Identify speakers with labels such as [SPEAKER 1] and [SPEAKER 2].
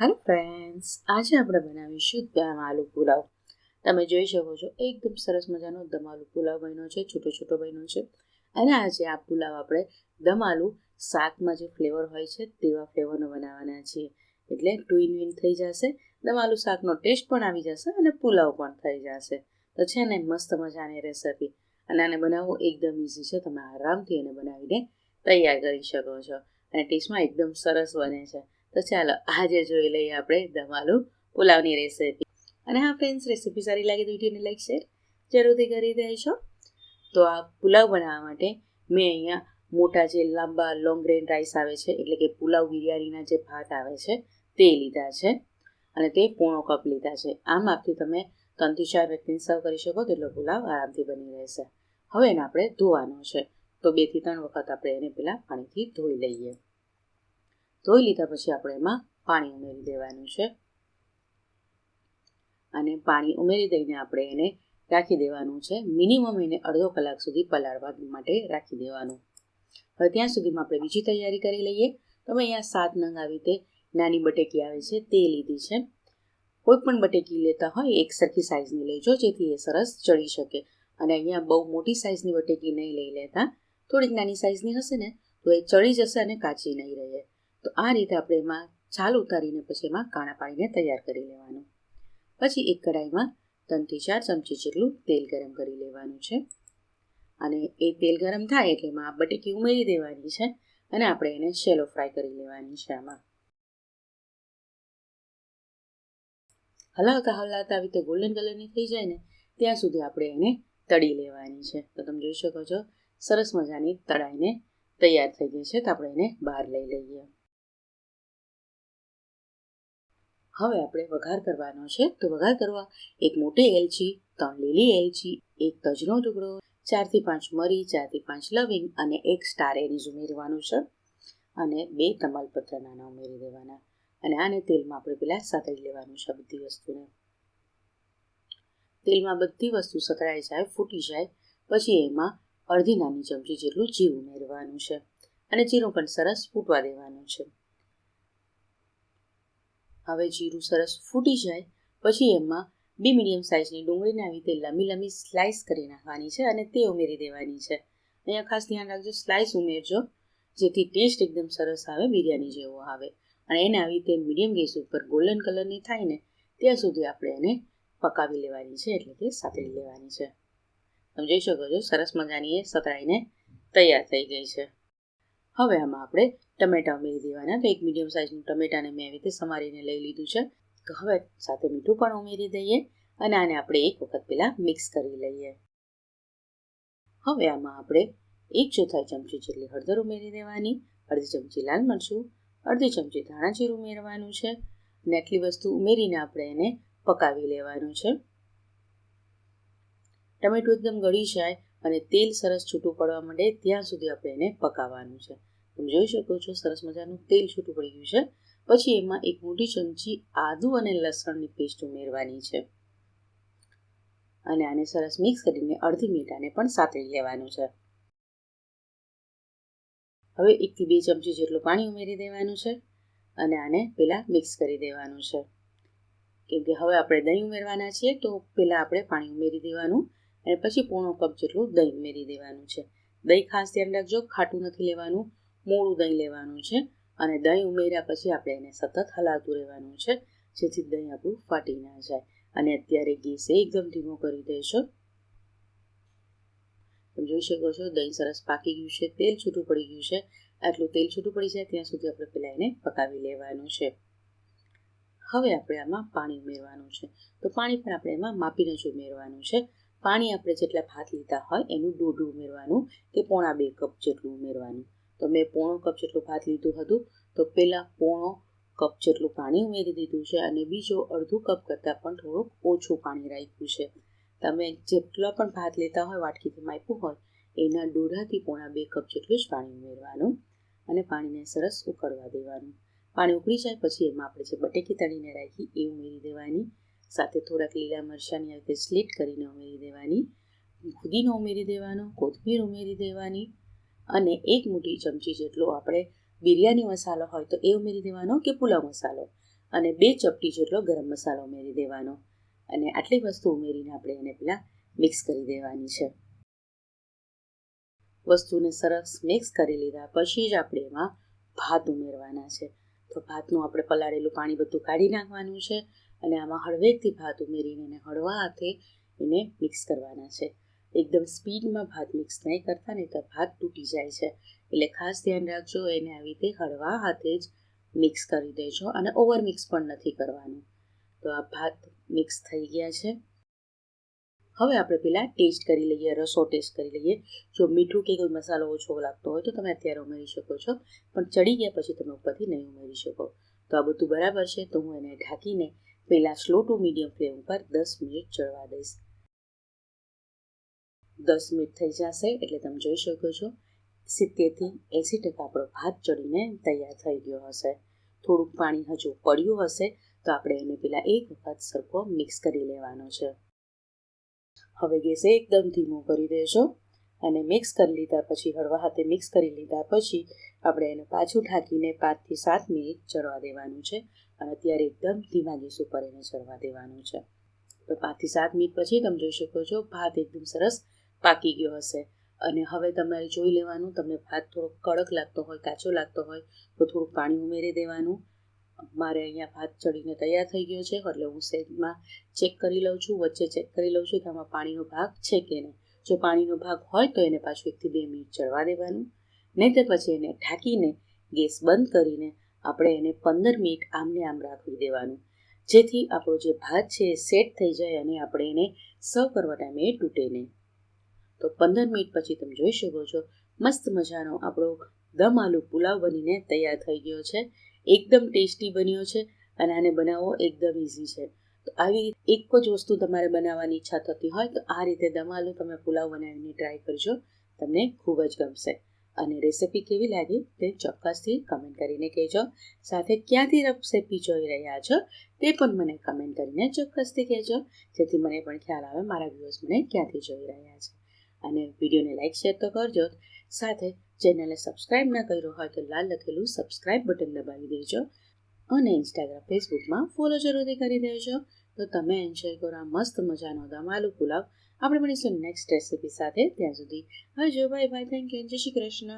[SPEAKER 1] Hello friends આજે આપણે બનાવીશું દમ આલુ પુલાવ. તમે જોઈ શકો છો, એકદમ સરસ મજાનો દમ આલુ પુલાવ બન્યો છે, છૂટો છૂટો બન્યો છે. અને આજે આ પુલાવ આપણે દમ આલુ શાકમાં જે ફ્લેવર હોય છે, તેવા ફ્લેવરનો બનાવવાના છીએ. એટલે ટુ ઇન વિન થઈ જશે. દમ આલુ શાકનો ટેસ્ટ પણ આવી જશે અને પુલાવ પણ થઈ જશે. તો છે ને, મસ્ત મજાની રેસિપી અને આને બનાવવું એકદમ ઇઝી છે. તમે આરામથી એને બનાવીને તૈયાર કરી શકો છો. અને ટેસ્ટમાં એકદમ સરસ બને છે. તો ચાલો, આજે જોઈ લઈએ આપણે દમાલુ પુલાવની રેસીપી અને હા ફ્રેન્ડ્સ રેસીપી સારી લાગે તો વિડીયોને લાઈક શેર જરૂરથી કરી દેશો તો આ પુલાવ બનાવવા માટે મેં અહીંયા મોટા જે લાંબા લોંગ ગ્રેન રાઈસ આવે છે, એટલે કે પુલાવ બિરયાનીના જે ભાત આવે છે, તે લીધા છે. અને તે પૂણો કપ લીધા છે. આ માપથી તમે ત્રણથી ચાર વ્યક્તિને સર્વ કરી શકો તેટલો પુલાવ આરામથી બની રહેશે. હવે એને આપણે ધોવાનો છે. તો બેથી ત્રણ વખત આપણે એને પહેલાં પાણીથી ધોઈ લઈએ. ધોઈ લીધા પછી આપણે એમાં પાણી ઉમેરી દેવાનું છે. અને પાણી ઉમેરી દઈને આપણે એને રાખી દેવાનું છે. મિનિમમ એને અડધો કલાક સુધી પલાળવા માટે રાખી દેવાનું. હવે ત્યાં સુધીમાં આપણે બીજી તૈયારી કરી લઈએ. તો અમે અહીંયા સાત નંગ આવી રીતે નાની બટેકી આવે છે તે લીધી છે. કોઈ પણ બટેકી લેતા હોય એક સરખી સાઇઝની લેજો, જેથી એ સરસ ચડી શકે. અને અહીંયા બહુ મોટી સાઇઝની બટેકી નહીં લઈ લેતા. થોડીક નાની સાઇઝની હશે ને, તો એ ચડી જશે અને કાચી નહીં રહે. તો આ રીતે આપણે એમાં છાલ ઉતારીને પછી એમાં કાણા પાણીને તૈયાર કરી લેવાનું. પછી એક કઢાઈમાં ત્રણથી ચાર ચમચી જેટલું તેલ ગરમ કરી લેવાનું છે. અને એ તેલ ગરમ થાય એટલે એમાં બટેકી ઉમેરી દેવાની છે અને આપણે એને શેલો ફ્રાય કરી લેવાની છે આમાં. હલાવતા હલાવતા આવી રીતે ગોલ્ડન કલરની થઈ જાય ને, ત્યાં સુધી આપણે એને તળી લેવાની છે. તો તમે જોઈ શકો છો, સરસ મજાની તળાઈને તૈયાર થઈ ગઈ છે તો આપણે એને બહાર લઈ લઈએ. હવે આપણે વઘાર કરવાનો છે. તો વઘાર કરવા એક મોટી એલચી, ત્રણ લીલી એલચી, એક તજનો ટુકડો, ચારથી પાંચ મરી, ચારથી પાંચ લવિંગ અને એક સ્ટાર એનિઝ ઉમેરવાનું છે. અને બે તમાલપત્ર નાના ઉમેરી દેવાના. અને આને તેલમાં આપણે પેલા સતળી લેવાનું છે બધી વસ્તુને. તેલમાં બધી વસ્તુ સતળાઈ જાય, ફૂટી જાય. પછી એમાં અડધી નાની ચમચી જેટલું જીરું ઉમેરવાનું છે. અને જીરું પણ સરસ ફૂટવા દેવાનું છે. હવે જીરું સરસ ફૂટી જાય, પછી એમાં બે મીડિયમ સાઇઝની ડુંગળીને આવી રીતે લાંબી લાંબી સ્લાઇસ કરી નાખવાની છે અને તે ઉમેરી દેવાની છે. અહીંયા ખાસ ધ્યાન રાખજો સ્લાઇસ ઉમેરજો, જેથી ટેસ્ટ એકદમ સરસ આવે, બિરયાની જેવો આવે. અને એને આવી રીતે મીડિયમ ગેસ ઉપર ગોલ્ડન કલરની થાય ને, ત્યાં સુધી આપણે એને પકાવી લેવાની છે, એટલે કે સાતળી લેવાની છે. તમે જોઈ શકો છો? સરસ મજાની એ સતરાઈને તૈયાર થઈ ગઈ છે. હવે આમાં આપણે ટમેટા ઉમેરી દેવાના. તો એક મીડિયમ સાઇઝનું ટમેટાને મેં આવી રીતે સમારીને લઈ લીધું છે. તો હવે સાથે મીઠું પણ ઉમેરી દઈએ અને આને આપણે એક વખત પહેલાં મિક્સ કરી લઈએ. હવે આમાં આપણે એક ચોથાઈ ચમચી જેટલી હળદર ઉમેરી દેવાની, અડધી ચમચી લાલ મરચું, અડધી ચમચી ધાણા જીરું ઉમેરવાનું છે અને આટલી વસ્તુ ઉમેરીને આપણે એને પકાવી લેવાનું છે. ટમેટું એકદમ ગળી જાય અને તેલ સરસ છૂટું પડવા માંડે ત્યાં સુધી આપણે એને પકાવવાનું છે. તમે જોઈ શકો છો, સરસ મજાનું તેલ છૂટું પડી ગયું છે. પછી એમાં એક મોટી ચમચી આદુ અને લસણની પેસ્ટ ઉમેરવાની છે. અને આને સરસ મિક્સ કરીને અડધી મિનિટ પણ સાતળી લેવાનું છે. હવે એકથી બે ચમચી જેટલું પાણી ઉમેરી દેવાનું છે અને આને પહેલાં મિક્સ કરી દેવાનું છે. કેમ કે હવે આપણે દહીં ઉમેરવાના છીએ તો પહેલાં આપણે પાણી ઉમેરી દેવાનું અને પછી પોણો કપ જેટલું દહીં ઉમેરી દેવાનું છે. દહીં ખાસ ધ્યાન રાખજો, ખાટું નથી લેવાનું. મોડું દહીં લેવાનું છે અને દહીં ઉમેર્યા પછી આપણે એને સતત હલાવતું રહેવાનું છે, જેથી દહીં આપણું ફાટી ના જાય. અને અત્યારે ગેસ એકદમ ધીમો કરી દેશો તમે જોઈ શકો છો, દહીં સરસ પાકી ગયું છે, તેલ છૂટું પડી ગયું છે. આટલું તેલ છૂટું પડી જાય ત્યાં સુધી આપણે પહેલાં એને પકાવી લેવાનું છે. હવે આપણે આમાં પાણી ઉમેરવાનું છે. તો પાણી પણ આપણે એમાં માપીને જ ઉમેરવાનું છે. પાણી આપણે જેટલા ભાત લીધા હોય એનું દોઢું ઉમેરવાનું કે પોણા બે કપ જેટલું ઉમેરવાનું. તો મેં પોણો કપ જેટલું ભાત લીધું હતું, તો પહેલાં પોણો કપ જેટલું પાણી ઉમેરી દીધું છે અને બીજો અડધું કપ કરતાં પણ થોડુંક ઓછું પાણી રાખ્યું છે. તમે જેટલા પણ ભાત લેતા હોય, વાટકીથી માપ્યું હોય, એના દોઢાથી પોણા બે કપ જેટલું જ પાણી ઉમેરવાનું અને પાણીને સરસ ઉકળવા દેવાનું. પાણી ઉકળી જાય પછી એમાં આપણે જે બટેકી તળીને રાખી એ ઉમેરી દેવાની. સાથે થોડાક લીલા મરચાંની આવી રીતે સ્લીટ કરીને ઉમેરી દેવાની. ફુદીનો ઉમેરી દેવાનો, કોથમીર ઉમેરી દેવાની. અને એક મોટી ચમચી જેટલો આપણે બિરયાની મસાલો હોય તો એ ઉમેરી દેવાનો કે પુલાવ મસાલો. અને બે ચપટી જેટલો ગરમ મસાલો ઉમેરી દેવાનો. અને આટલી વસ્તુ ઉમેરીને આપણે એને પહેલાં મિક્સ કરી દેવાની છે. વસ્તુને સરસ મિક્સ કરી લીધા પછી જ આપણે એમાં ભાત ઉમેરવાના છે. તો ભાતનું આપણે પલાળેલું પાણી બધું કાઢી નાખવાનું છે અને આમાં હળવેકથી ભાત ઉમેરીને એને હળવા હાથે એને મિક્સ કરવાના છે. એકદમ સ્પીડમાં ભાત મિક્સ નહીં કરતા, નહીં તો ભાત તૂટી જાય છે. એટલે ખાસ ધ્યાન રાખજો, એને આવી રીતે હળવા હાથે જ મિક્સ કરી દેજો અને ઓવર મિક્સ પણ નથી કરવાનું. તો આ ભાત મિક્સ થઈ ગયા છે. હવે આપણે પહેલાં ટેસ્ટ કરી લઈએ, રસો ટેસ્ટ કરી લઈએ. જો મીઠું કે કોઈ મસાલો ઓછો લાગતો હોય તો તમે અત્યારે ઉમેરી શકો છો, પણ ચડી ગયા પછી તમે ઉપરથી નહીં ઉમેરી શકો. તો આ બધું બરાબર છે, તો હું એને ઢાંકીને પહેલાં સ્લો ટુ મીડિયમ ફ્લેમ પર દસ મિનિટ ચડવા દઈશ. દસ મિનિટ થઈ જશે એટલે તમે જોઈ શકો છો. સિત્તેરથી એંસી ટકા આપણો ભાત ચડીને તૈયાર થઈ ગયો હશે. થોડુંક પાણી હજુ પડ્યું હશે તો આપણે એને પહેલાં એક વખત સરખો મિક્સ કરી લેવાનો છે. હવે ગેસ એકદમ ધીમો કરી દેજો અને મિક્સ કરી લીધા પછી, હળવા હાથે મિક્સ કરી લીધા પછી આપણે એને પાછું ઢાંકીને પાંચથી સાત મિનિટ ચડવા દેવાનું છે અને અત્યારે એકદમ ધીમા ગેસ ઉપર એને ચડવા દેવાનું છે. તો પાંચથી સાત મિનિટ પછી તમે જોઈ શકો છો, ભાત એકદમ સરસ પાકી ગયો હશે. અને હવે તમારે જોઈ લેવાનું, તમને ભાત થોડો કડક લાગતો હોય, કાચો લાગતો હોય, તો થોડુંક પાણી ઉમેરી દેવાનું. મારે અહીંયા ભાત ચડીને તૈયાર થઈ ગયો છે, એટલે હું સેજમાં ચેક કરી લઉં છું, વચ્ચે ચેક કરી લઉં છું કે આમાં પાણીનો ભાગ છે કે નહીં. જો પાણીનો ભાગ હોય તો એને પાછું એકથી બે મિનિટ ચડવા દેવાનું. નહીં તો પછી એને ઢાંકીને ગેસ બંધ કરીને આપણે એને પંદર મિનિટ આમને આમ રાખવી દેવાનું. જેથી આપણો જે ભાત છે એ સેટ થઈ જાય અને આપણે એને સર્વ કરવા ટાઈમે તૂટે નહીં. તો પંદર મિનિટ પછી તમે જોઈ શકો છો. મસ્ત મજાનો આપણો દમ આલુ પુલાવ બનીને તૈયાર થઈ ગયો છે. એકદમ ટેસ્ટી બન્યો છે અને આને બનાવવો એકદમ ઇઝી છે. તો આવી એક જ વસ્તુ તમારે બનાવવાની ઈચ્છા થતી હોય તો આ રીતે દમ આલુ તમે પુલાવ બનાવીને ટ્રાય કરજો. તમને ખૂબ જ ગમશે. અને રેસિપી કેવી લાગી તે ચોક્કસથી કમેન્ટ કરીને કહેજો. સાથે ક્યાંથી રેસિપી જોઈ રહ્યા છો તે પણ મને કમેન્ટ કરીને ચોક્કસથી કહેજો. જેથી મને પણ ખ્યાલ આવે મારા વ્યૂઝ મને ક્યાંથી જોઈ રહ્યા છે. અને વિડીયોને લાઇક શેર તો કરજો સાથે ચેનલને સબસ્ક્રાઇબ ન કર્યું હોય તો લાલ લખેલું સબસ્ક્રાઇબ બટન દબાવી દેજો અને ઇન્સ્ટાગ્રામ ફેસબુકમાં ફોલો જરૂરથી કરી દેજો. તો તમે એન્જોય કરો આ મસ્ત મજાનો દમાલુ પુલાવ. આપણે મળીશું નેક્સ્ટ રેસીપી સાથે. ત્યાં સુધી હજો બાય બાય થેન્ક યુ જય શ્રી કૃષ્ણ.